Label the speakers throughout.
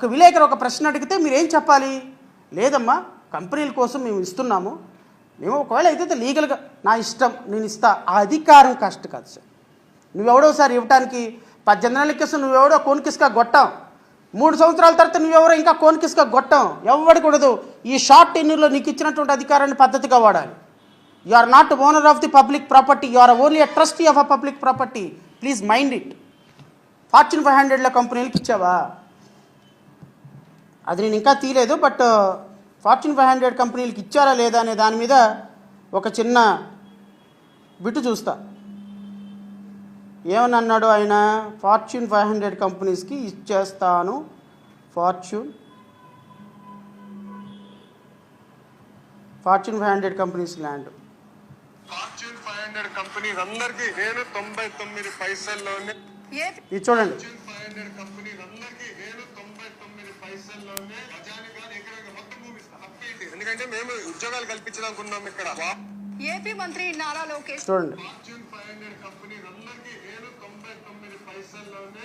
Speaker 1: ఒక విలేకరు ఒక ప్రశ్న అడిగితే మీరు ఏం చెప్పాలి? లేదమ్మా కంపెనీల కోసం మేము ఇస్తున్నాము. మేము ఒకవేళ అయితే లీగల్గా నా ఇష్టం నేను ఇస్తా. ఆ అధికారం కష్ట కాదు సార్. నువ్వెవడో సార్ ఇవ్వటానికి పద్దెనిమిది నెలల కేసు నువ్వెవడో కోనికిస్కా గొట్టాం. మూడు సంవత్సరాల తర్వాత నువ్వెవరో ఇంకా కోనికిస్కా గొట్టాం. ఎవడి ఈ షార్ట్ టెన్యూర్లో నీకు ఇచ్చినటువంటి అధికారాన్ని పద్ధతిగా వాడాలి. You are not owner of the public property you are only a trustee of a public property please mind it fortune five హండ్రెడ్ల కంపెనీలకు ఇచ్చావా? అది నేను ఇంకా తీయలేదు బట్ ఫార్చ్యూన్ ఫైవ్ హండ్రెడ్ కంపెనీలకు ఇచ్చారా లేదా అనే దాని మీద ఒక చిన్న బిట్టు చూస్తా. ఏమని అన్నాడు ఆయన? ఫార్చ్యూన్ ఫైవ్ హండ్రెడ్ కంపెనీస్కి ఇచ్చేస్తాను. Fortune. Fortune five hundred companies land.
Speaker 2: Fortune five hundred companies అందరికీ నేను తొంభై తొమ్మిది పైసల్లోనే
Speaker 1: ఇది చూడండి?
Speaker 2: ఎందుకంటే మేము ఉద్యోగాలు కల్పించడానికి ఇక్కడ.
Speaker 3: ఏపీ మంత్రి నారా లోకేష్?
Speaker 1: చూడండి.
Speaker 2: నేను తొంభై తొమ్మిది పైసల్లోనే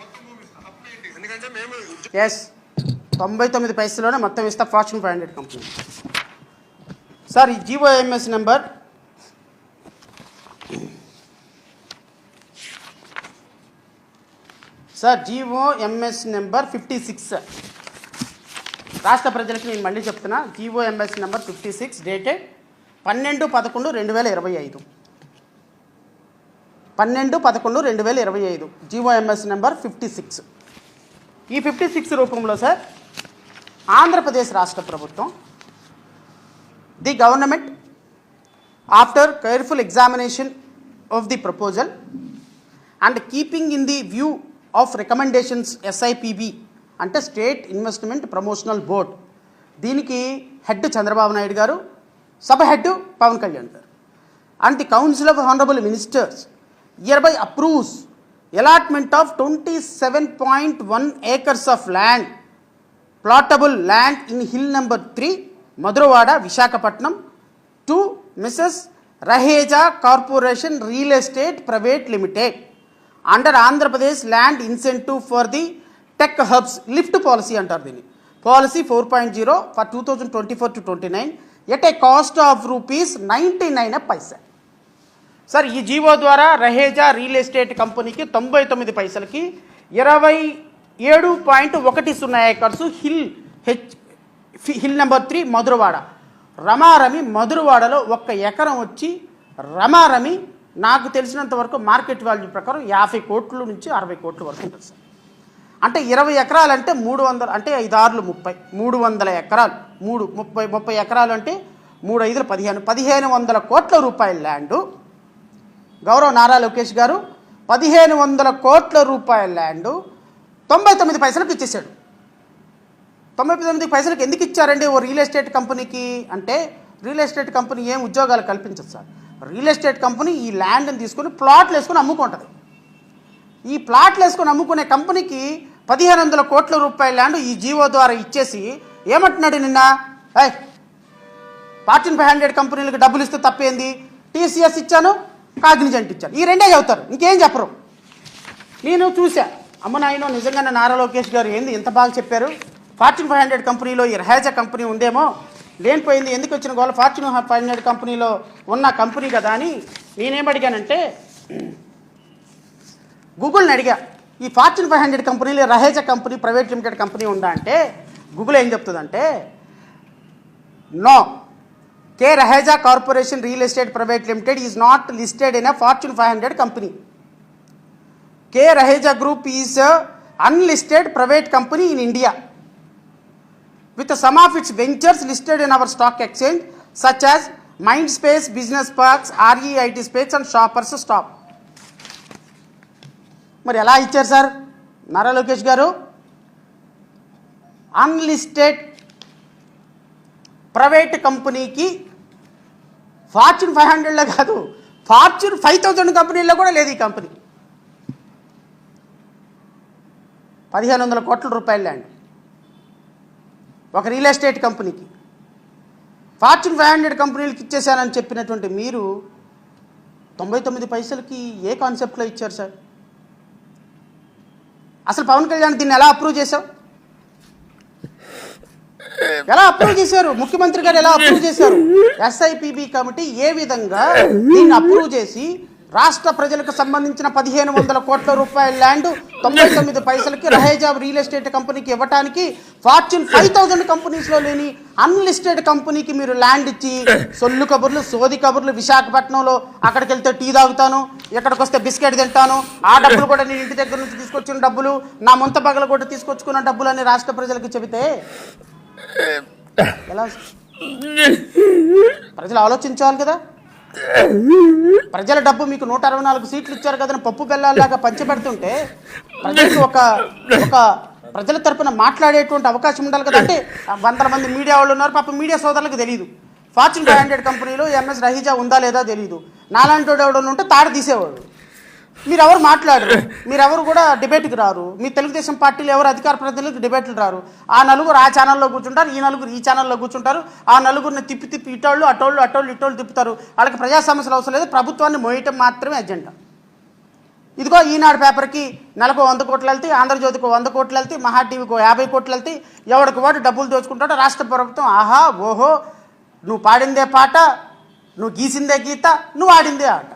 Speaker 2: మొత్తం ఇస్తా. తప్పేంటి? ఎందుకంటే మేము ఉద్యోగ
Speaker 1: ఎస్ తొంభై తొమ్మిది పైసలోనే మొత్తం ఇస్తా fortune five hundred company sir ఈ GOMS number sir GOMS number fifty six. రాష్ట్ర ప్రజలకు నేను మళ్ళీ చెప్తున్నా GOMS number fifty six dated పన్నెండు పదకొండు రెండు వేల ఇరవై ఐదు. పన్నెండు పదకొండు రెండు వేల ఇరవై ఐదు జీఓఎంఎస్ నెంబర్ ఫిఫ్టీ సిక్స్. ఈ ఫిఫ్టీ సిక్స్ రూపంలో సార్ ఆంధ్రప్రదేశ్ రాష్ట్ర ప్రభుత్వం the government after careful examination of the proposal and keeping in the view of recommendations SIPB అంటే స్టేట్ ఇన్వెస్ట్మెంట్ ప్రమోషనల్ బోర్డ్ దీనికి హెడ్ చంద్రబాబు నాయుడు గారు సభ హెడ్ పవన్ కళ్యాణ్ గారు. And the council of honourable ministers hereby approves allotment of twenty seven point one acres of land plottable land in hill number three Madhurawada Visakhapatnam to Mrs Raheja corporation real estate private limited under Andhra Pradesh land incentive for the tech hubs lift policy అంటారు దీన్ని. Policy four point zero for two thousand twenty four to twenty nine at a cost of rupees ninety nine paisa sir ఈ GO ద్వారా Raheja real estate కంపెనీకి తొంభై తొమ్మిది పైసలకి ఇరవై ఏడు పాయింట్ ఒకటి సున్నా ఏకర్సు హిల్ హెచ్ ఫి- హిల్ నెంబర్ త్రీ మధురవాడ రమారమి మధురవాడలో ఒక్క ఎకరం వచ్చి రమారమి నాకు తెలిసినంత వరకు మార్కెట్ వాల్యూ ప్రకారం యాభై కోట్ల నుంచి అరవై కోట్ల వరకు ఉంటుంది సార్. అంటే ఇరవై ఎకరాలు అంటే మూడు వందలు అంటే ఐదు ఆరులు ముప్పై మూడు వందల ఎకరాలు మూడు ముప్పై ముప్పై ఎకరాలు అంటే మూడు ఐదులు పదిహేను పదిహేను వందల కోట్ల రూపాయల ల్యాండ్. గౌరవ్ నారా లోకేష్ గారు పదిహేను వందల కోట్ల రూపాయల ల్యాండ్ తొంభై తొమ్మిది పైసలకు ఇచ్చేసాడు తొంభై తొమ్మిది పైసలకు ఎందుకు ఇచ్చారండి ఓ రియల్ ఎస్టేట్ కంపెనీకి? అంటే రియల్ ఎస్టేట్ కంపెనీ ఏం ఉద్యోగాలు కల్పించదు సార్. రియల్ ఎస్టేట్ కంపెనీ ఈ ల్యాండ్ని తీసుకొని ప్లాట్లు వేసుకుని అమ్ముకుంటుంది. ఈ ప్లాట్లు వేసుకొని అమ్ముకునే కంపెనీకి పదిహేను వందల కోట్ల రూపాయల ల్యాండ్ ఈ జీవో ద్వారా ఇచ్చేసి ఏమంటున్నాడు నిన్న? ఏయ్ ఫార్టీన్ ఫైవ్ హండ్రెడ్ కంపెనీలకు డబ్బులు ఇస్తే తప్పేంది? టీసీఎస్ ఇచ్చాను కాగ్నిజెంట్ ఇచ్చాను. ఈ రెండే చెబుతారు ఇంకేం చెప్పరు. నేను చూసా అమ్మ నాయన నిజంగానే నారా లోకేష్ గారు ఏంది ఇంత బాగా చెప్పారు? ఫార్టీన్ ఫైవ్ హండ్రెడ్ కంపెనీలో ఈ రహేజా కంపెనీ ఉందేమో? లేనిపోయింది. ఎందుకు వచ్చిన గోల? ఫార్చ్యూన్ ఫైవ్ హండ్రెడ్ కంపెనీలో ఉన్న కంపెనీ కదా అని నేనేమడిగానంటే గూగుల్ని అడిగా ఈ ఫార్చ్యూన్ ఫైవ్ హండ్రెడ్ కంపెనీలో Raheja company private limited company ఉందా అంటే గూగుల్ ఏం చెప్తుందంటే no. K Raheja corporation real estate private limited is not listed in a fortune five hundred company. K Raheja group is unlisted private company in India. With some of its ventures listed in our stock exchange such as Mindspace Business Parks, REIT Space and Shoppers Stop. మరి ఎలా ఇచ్చారు sir Nara Lokesh గారు unlisted private కంపెనీకి fortune five హండ్రెడ్లో కాదు fortune five thousand కంపెనీల్లో కూడా లేదు ఈ కంపెనీ పదిహేను వందల కోట్ల రూపాయల ల్యాండ్ ఒక రియల్ ఎస్టేట్ కంపెనీకి. ఫార్చ్యూన్ ఫైవ్ హండ్రెడ్ కంపెనీలకు ఇచ్చేసానని చెప్పినటువంటి మీరు తొంభై తొమ్మిది పైసలకి ఏ కాన్సెప్ట్లో ఇచ్చారు సార్? అసలు పవన్ కళ్యాణ్ దీన్ని ఎలా అప్రూవ్ చేశావు? ఎలా అప్రూవ్ చేశారు? ముఖ్యమంత్రి గారు ఎలా అప్రూవ్ చేశారు? ఎస్ఐపిబి కమిటీ ఏ విధంగా దీన్ని అప్రూవ్ చేసి రాష్ట్ర ప్రజలకు సంబంధించిన పదిహేను వందల కోట్ల రూపాయల ల్యాండ్ తొంభై తొమ్మిది పైసలకి రహేజాబ్ రియల్ ఎస్టేట్ కంపెనీకి ఇవ్వటానికి ఫార్చ్యూన్ ఫైవ్ థౌజండ్ కంపెనీస్లో లేని అన్లిస్టెడ్ కంపెనీకి మీరు ల్యాండ్ ఇచ్చి సొల్లు కబుర్లు సోది కబుర్లు విశాఖపట్నంలో అక్కడికి వెళ్తే టీ తాగుతాను ఇక్కడికి వస్తే బిస్కెట్ తింటాను ఆ డబ్బులు కూడా నేను ఇంటి దగ్గర నుంచి తీసుకొచ్చిన డబ్బులు నా ముంత పగల కూడా తీసుకొచ్చుకున్న డబ్బులు అని రాష్ట్ర ప్రజలకు చెబితే ఎలా? ప్రజలు ఆలోచించాలి కదా. ప్రజల డబ్బు మీకు నూట అరవై నాలుగు సీట్లు ఇచ్చారు కదా పప్పు బెల్లాలాగా పంచిపెడుతుంటే ప్రజలకు ఒక ఒక ప్రజల తరపున మాట్లాడేటువంటి అవకాశం ఉండాలి కదా. అంటే వందల మంది మీడియా వాళ్ళు ఉన్నారు పాప మీడియా సోదరులకు తెలియదు ఫార్చ్యూన్ ఫైవ్ హండ్రెడ్ కంపెనీలో ఎంఎస్ రహీజా ఉందా లేదా తెలియదు నాలాంటి వాడు ఎవడన్నా ఉంటే తాడు తీసేవాడు. మీరు ఎవరు మాట్లాడరు. మీరు ఎవరు కూడా డిబేట్కి రారు. మీ తెలుగుదేశం పార్టీలు ఎవరు అధికార ప్రతినిధులకు డిబేట్లు రారు. ఆ నలుగురు ఆ ఛానల్లో కూర్చుంటారు ఈ నలుగురు ఈ ఛానల్లో కూర్చుంటారు. ఆ నలుగురిని తిప్పి తిప్పి ఇటోళ్ళు అటోళ్ళు అటోళ్ళు ఇటోళ్ళు తిప్పుతారు. వాళ్ళకి ప్రజా సమస్యలు అవసరం లేదు. ప్రభుత్వాన్ని మోయటం మాత్రమే అజెండా. ఇదిగో ఈనాడు పేపర్కి నెలకు వంద కోట్లు వెళ్తాయి ఆంధ్రజ్యోతికి వంద కోట్లు వెళ్తాయి మహా టీవీకి యాభై కోట్లు వెళ్తాయి. ఎవరికి వాడు డబ్బులు దోచుకుంటాడు రాష్ట్ర ప్రభుత్వం ఆహా ఓహో నువ్వు పాడిందే పాట నువ్వు గీసిందే గీత నువ్వు ఆడిందే ఆట.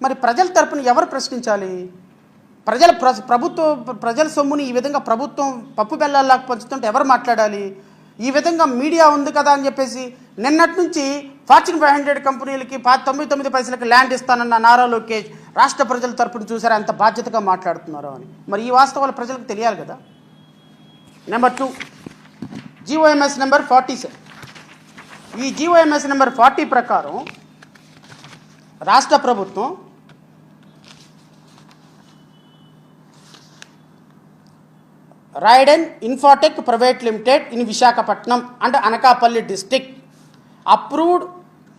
Speaker 1: మరి ప్రజల తరపున ఎవరు ప్రశ్నించాలి? ప్రజల ప్ర ప్రభుత్వం ప్రజల సొమ్ముని ఈ విధంగా ప్రభుత్వం పప్పు బెల్లాల్లాగా పంచుతుంటే ఎవరు మాట్లాడాలి? ఈ విధంగా మీడియా ఉంది కదా అని చెప్పేసి నిన్నటి నుంచి ఫార్చ్యూన్ ఫైవ్ హండ్రెడ్ కంపెనీలకి పా తొమ్మిది తొమ్మిది పైసలకి ల్యాండ్ ఇస్తానన్న నారా లోకేష్ రాష్ట్ర ప్రజల తరపున చూసారా ఎంత బాధ్యతగా మాట్లాడుతున్నారో అని. మరి ఈ వాస్తవాలు ప్రజలకు తెలియాలి కదా? Number two GOMS number forty sir ఈ జీఓఎంఎస్ నెంబర్ ఫార్టీ ప్రకారం రాష్ట్ర ప్రభుత్వం Raiden infotech private limited in Visakhapatnam and Anakapalli district approved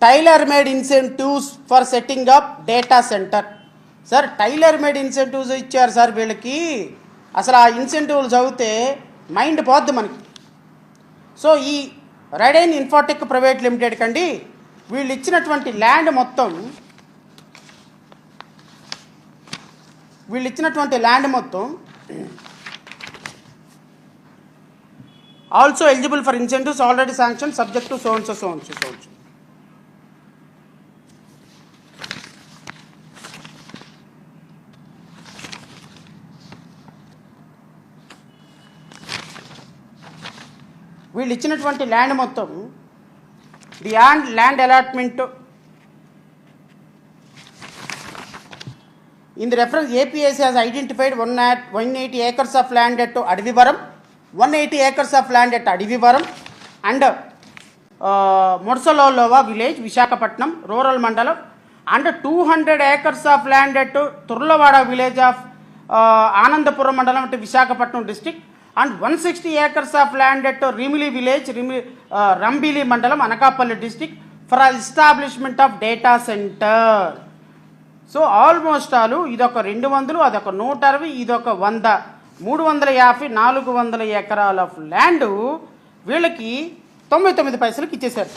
Speaker 1: tailor made incentives for setting up data centre. Sir tailor made incentives ఇచ్చారు sir వీళ్ళకి. అసలు ఆ ఇన్సెంటివ్లు చదివితే mind పోద్ది మనకి. సో ఈ రైడైన్ ఇన్ఫోటెక్ ప్రైవేట్ లిమిటెడ్ కండి వీళ్ళు ఇచ్చినటువంటి ల్యాండ్ మొత్తం వీళ్ళు ఇచ్చినటువంటి ల్యాండ్ మొత్తం also eligible for incentives already sanction subject to sons sons sons వీళ్ళు ఇచ్చినటువంటి ల్యాండ్ మొత్తం the land land allotment in the reference APS has identified one one eighty acres of land at Adavivaram one eighty acres of land at Adavivaram and Mudasarlova village Visakhapatnam rural మండలం and two hundred acres of land at Turlawada village of Anandapuram మండలం అంటే Visakhapatnam district and one sixty acres of land at Rimili village రిమి Rambilli మండలం Anakapalli district for establishment of data centre so almost all ఇదొక రెండు వందలు అదొక నూట అరవై ఇదొక వంద మూడు వందల యాభై నాలుగు వందల ఎకరాల ల్యాండ్ వీళ్ళకి తొంభై తొమ్మిది పైసలకి ఇచ్చేశారు.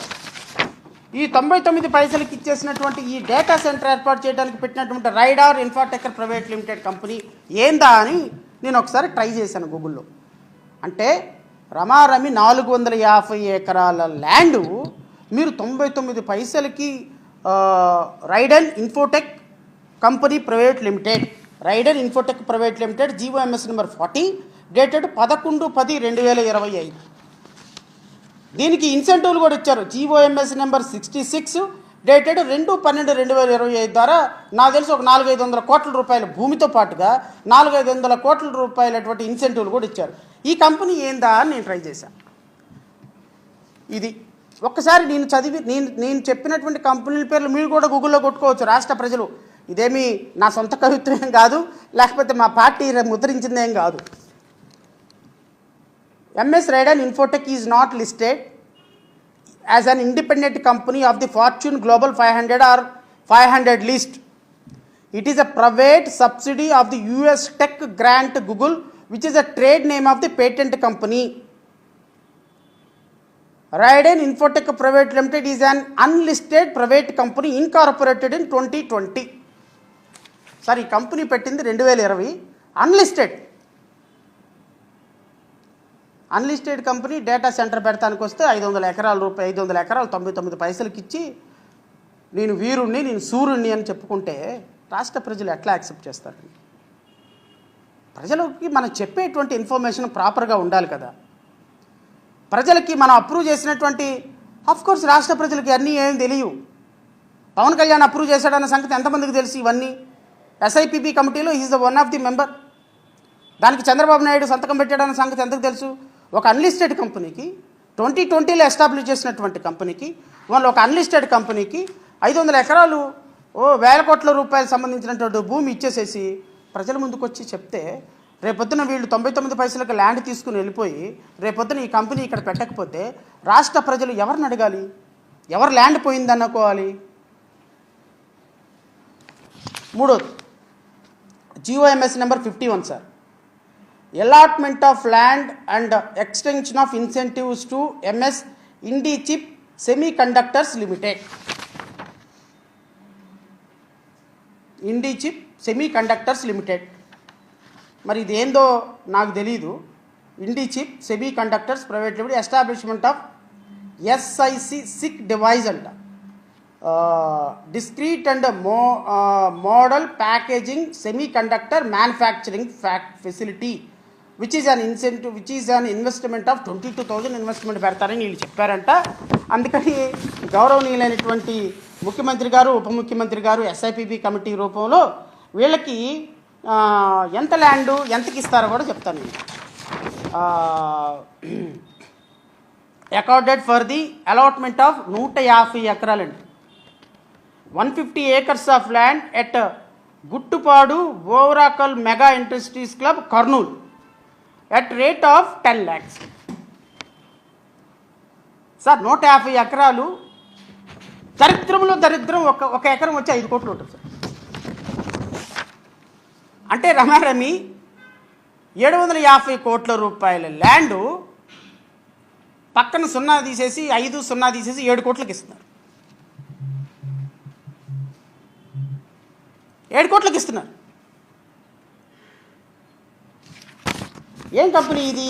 Speaker 1: ఈ తొంభై తొమ్మిది పైసలకి ఇచ్చేసినటువంటి ఈ డేటా సెంటర్ ఏర్పాటు చేయడానికి పెట్టినటువంటి Raiden infotech private limited company ఏందా అని నేను ఒకసారి ట్రై చేశాను గూగుల్లో అంటే రమారమి నాలుగు వందల యాభై ఎకరాల ల్యాండ్ మీరు తొంభై తొమ్మిది పైసలకి Raiden infotech company private limited Raiden infotech private limited GOMS number forty dated పదకొండు పది రెండు వేల ఇరవై ఐదు. దీనికి ఇన్సెంటివ్లు కూడా ఇచ్చారు. GOMS number sixty six dated రెండు పన్నెండు రెండు వేల ఇరవై ఐదు ద్వారా నాకు తెలిసి ఒక నాలుగైదు వందల కోట్ల రూపాయల భూమితో పాటుగా నాలుగైదు వందల కోట్ల రూపాయలటువంటి ఇన్సెంటివ్లు కూడా ఇచ్చారు. ఈ కంపెనీ ఏందా అని నేను ట్రై చేశాను ఇది ఒక్కసారి నేను చదివి నేను నేను చెప్పినటువంటి కంపెనీల పేర్లు మీరు కూడా గూగుల్లో కొట్టుకోవచ్చు రాష్ట్ర ప్రజలు. ఇదేమి నా సొంత కవిత్వం కాదు లేకపోతే మా పార్టీ ముద్రించిందేం కాదు. MS Raiden infotech is not listed as an independent company of the fortune global five hundred or five hundred list it is a private subsidy of the US tech grant Google which is a trade name of the patent company Raiden infotech private limited is an unlisted private company incorporated in twenty twenty sir ఈ company పెట్టింది రెండు వేల ఇరవై unlisted unlisted company data centre పెడతానికి వస్తే ఐదు వందల ఎకరాల రూపాయి ఐదు వందల ఎకరాలు తొంభై తొమ్మిది పైసలకి ఇచ్చి నేను వీరుణ్ణి నేను సూర్యుణ్ణి అని చెప్పుకుంటే రాష్ట్ర ప్రజలు ఎట్లా యాక్సెప్ట్ చేస్తారండి ప్రజలకి మనం చెప్పేటువంటి ఇన్ఫర్మేషన్ ప్రాపర్గా ఉండాలి కదా. ప్రజలకి మనం అప్రూవ్ చేసినటువంటి కోర్స్ రాష్ట్ర ప్రజలకి అన్నీ ఏం తెలియవు. పవన్ కళ్యాణ్ అప్రూవ్ చేశాడన్న సంగతి ఎంతమందికి తెలుసు ఇవన్నీ? ఎస్ఐపిపి కమిటీలో is the one of the member దానికి చంద్రబాబు నాయుడు సంతకం పెట్టాడన్న సంగతి ఎందుకు తెలుసు? ఒక అన్లిస్టెడ్ కంపెనీకి ట్వంటీ ట్వంటీలో ఎస్టాబ్లిష్ చేసినటువంటి కంపెనీకి వాళ్ళు ఒక అన్లిస్టెడ్ కంపెనీకి ఐదు వందల ఎకరాలు ఓ వేల కోట్ల రూపాయలు సంబంధించినటువంటి భూమి ఇచ్చేసేసి ప్రజల ముందుకు వచ్చి చెప్తే రేపొద్దున వీళ్ళు తొంభై తొమ్మిది పైసలకు ల్యాండ్ తీసుకుని వెళ్ళిపోయి రేపొద్దున ఈ కంపెనీ ఇక్కడ పెట్టకపోతే రాష్ట్ర ప్రజలు ఎవరిని అడగాలి? ఎవరు ల్యాండ్ పోయిందనుకోవాలి? మూడోది GOMS number fifty one sir allotment of land and extension of incentives to MS Indichip semiconductors limited Indichip semiconductors limited మరి ఇదేందో నాకు తెలీదు. Indichip semiconductors private limited establishment of SIC sic device అంట. Discrete and mo model packaging semiconductor manufacturing fac facility which is an incentive which is an investment of twenty two thousand investment పెడతారని వీళ్ళు చెప్పారంట. అందుకని గౌరవనీయులైనటువంటి ముఖ్యమంత్రి గారు ఉప ముఖ్యమంత్రి గారు ఎస్ఐపిబి కమిటీ రూపంలో వీళ్ళకి ఎంత ల్యాండు ఎంతకి ఇస్తారో కూడా చెప్తాను నేను. Accorded for the allotment of నూట యాభై ఎకరాలండి. One fifty acres of land at Guttupadu Orvakal mega industries club Kurnool at rate of ten lakhs. Sir నూట యాభై ఎకరాలు దరిద్రంలో దరిద్రం ఒక ఒక ఎకరం వచ్చి ఐదు కోట్లు ఉంటుంది సార్. అంటే రమారమి ఏడు వందల యాభై కోట్ల రూపాయల ల్యాండు పక్కన సున్నా తీసేసి ఐదు సున్నా తీసేసి ఏడు కోట్లకి ఇస్తున్నారు. ఏడు కోట్లకి ఇస్తున్నారు. ఏం కంపెనీ ఇది?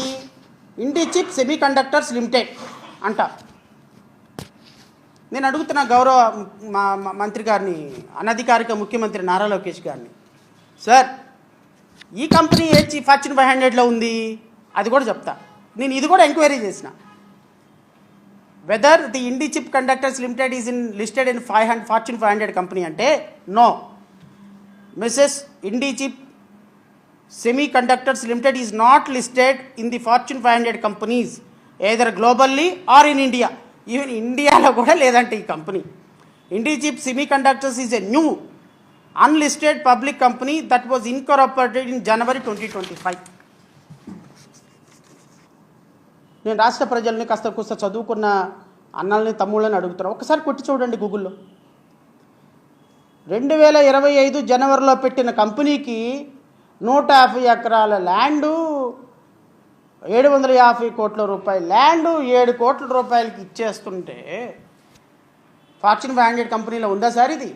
Speaker 1: Indichip semi conductors limited అంట. నేను అడుగుతున్న గౌరవ మా మంత్రి గారిని అనధికారిక ముఖ్యమంత్రి నారా లోకేష్ గారిని. సార్ ఈ కంపెనీ ఏ చి ఫార్చ్యూన్ ఫైవ్ హండ్రెడ్లో ఉంది. అది కూడా చెప్తా. నేను ఇది కూడా ఎంక్వైరీ చేసిన. Whether the Indichip conductors limited is in listed in five hundred Fortune five hundred company అంటే no Mrs Indichip semiconductors limited is not listed in the Fortune five hundred companies either globally or in India even ఇండియాలో కూడా లేదంటే ఈ company. Indichip semiconductors is a new unlisted public company that was incorporated in January twenty twenty five నేను రాష్ట్ర ప్రజల్ని కాస్త కూస్త చదువుకున్న అన్నల్ని తమ్ముళ్ళని అడుగుతున్నాను ఒకసారి కొట్టి చూడండి గూగుల్లో రెండు వేల ఇరవై ఐదు జనవరిలో పెట్టిన కంపెనీకి నూట యాభై ఎకరాల ల్యాండు ఏడు వందల యాభై కోట్ల రూపాయల ల్యాండు ఏడు కోట్ల రూపాయలకి ఇచ్చేస్తుంటే ఫార్చ్యూన్ ఫైవ్ హండ్రెడ్ కంపెనీలో ఉందా సార్ ఇది?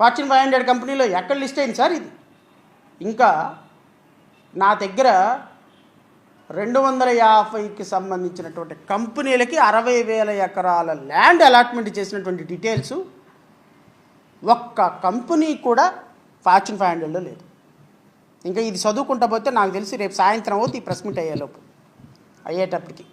Speaker 1: ఫార్చ్యూన్ ఫైవ్ హండ్రెడ్ కంపెనీలో ఎక్కడ లిస్ట్ అయింది సార్ ఇది? ఇంకా నా దగ్గర రెండు వందల యాభైకి సంబంధించినటువంటి కంపెనీలకి అరవై వేల ఎకరాల ల్యాండ్ అలాట్మెంట్ చేసినటువంటి డీటెయిల్స్ ఒక్క కంపెనీ కూడా ఫార్చ్యూన్ ఫైవ్ హండ్రెడ్లో లేదు. ఇంకా ఇది చదువుకుంటా పోతే నాకు తెలిసి రేపు సాయంత్రం అవుతుంది ఈ ప్రెస్ మీట్ అయ్యేలోపు అయ్యేటప్పటికి.